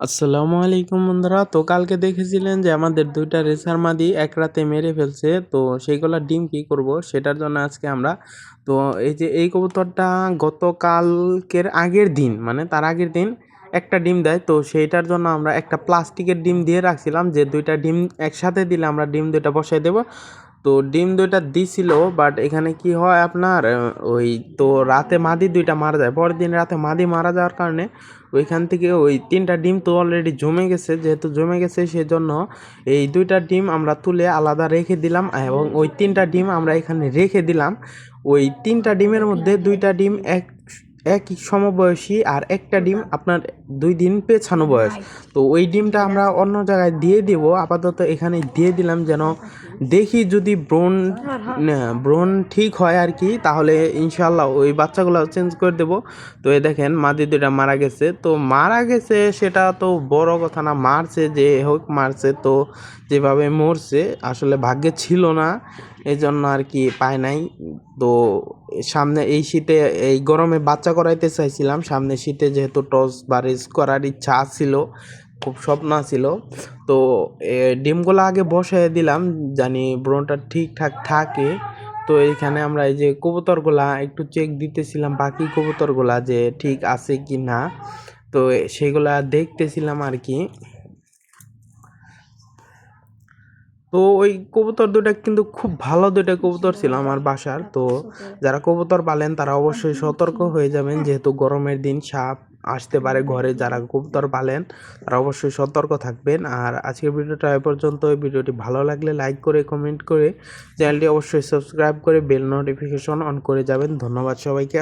আসসালামু আলাইকুম বন্ধুরা। তো কালকে দেখেছিলেন যে আমাদের দুইটা রেসার মাদি এক রাতে মেরে ফেলছে। তো সেইগুলা ডিম কি করব সেটার জন্য আজকে আমরা তো এই যে এই কবুতরটা গতকালকের আগের দিন মানে তার আগের দিন একটা ডিম দেয়। তো সেইটার জন্য আমরা একটা প্লাস্টিকের ডিম দিয়ে রাখছিলাম যে দুইটা ডিম একসাথে দিলে আমরা ডিম দুইটা বসাই দেব। তো ডিম দুইটা দিছিল বাট এখানে কি হয় আপনার ওই তো রাতে মাদি দুইটা মারা যায়। পরের দিন রাতে মাদি মারা যাওয়ার কারণে ওইখান থেকে ওই তিনটা ডিম তো অলরেডি জমে গেছে। যেহেতু জমে গেছে, সেজন্য এই দুইটা ডিম আমরা তুলে আলাদা রেখে দিলাম এবং ওই তিনটা ডিম আমরা এখানে রেখে দিলাম। ওই তিনটা ডিমের মধ্যে দুইটা ডিম এক একই সমবয়সী আর একটা ডিম আপনার দুই দিন পেছানো বয়স। তো ওই ডিমটা আমরা অন্য জায়গায় দিয়ে দিব। আপাতত এখানে দিয়ে দিলাম যেন দেখি যদি ব্রণ ব্রণ ঠিক হয় আর কি তাহলে ইনশাল্লাহ ওই বাচ্চাগুলো চেঞ্জ করে দেব। তো এই দেখেন মাদি দুটা মারা গেছে। তো মারা গেছে সেটা তো বড় কথা না মারছে যে হোক মারছে তো যেভাবে মরছে আসলে ভাগ্যে ছিল না। এই জন্য আর কি পায় নাই। তো সামনে এই শীতে, এই গরমে বাচ্চা করাইতে চাইছিলাম। সামনে শীতে যেহেতু টস বা রেস করার ইচ্ছা ছিল খুব স্বপ্ন ছিল তো ডিমগুলো আগে বসাই দিলাম, জানি ব্রণটা ঠিকঠাক থাকে। তো এইখানে আমরা এই যে কবুতরগুলা একটু চেক দিতেছিলাম, বাকি কবুতরগুলা যে ঠিক আছে কি না তো সেগুলা দেখতেছিলাম আর কি। তো ওই কবুতর দুটা কিন্তু খুব ভালো দুটা কবুতর ছিল আমার বাসার। তো যারা কবুতর পালেন, তারা অবশ্যই সতর্ক হয়ে যাবেন। যেহেতু গরমের দিন, সাপ আসতে পারে ঘরে যারা কবুতর পালেন, তারা অবশ্যই সতর্ক থাকবেন। আর আজকের ভিডিওটা এ পর্যন্ত ভিডিওটি ভালো লাগলে লাইক করে, কমেন্ট করে, চ্যানেলটি অবশ্যই সাবস্ক্রাইব করে, বেল নোটিফিকেশন অন করে যাবেন। ধন্যবাদ সবাইকে।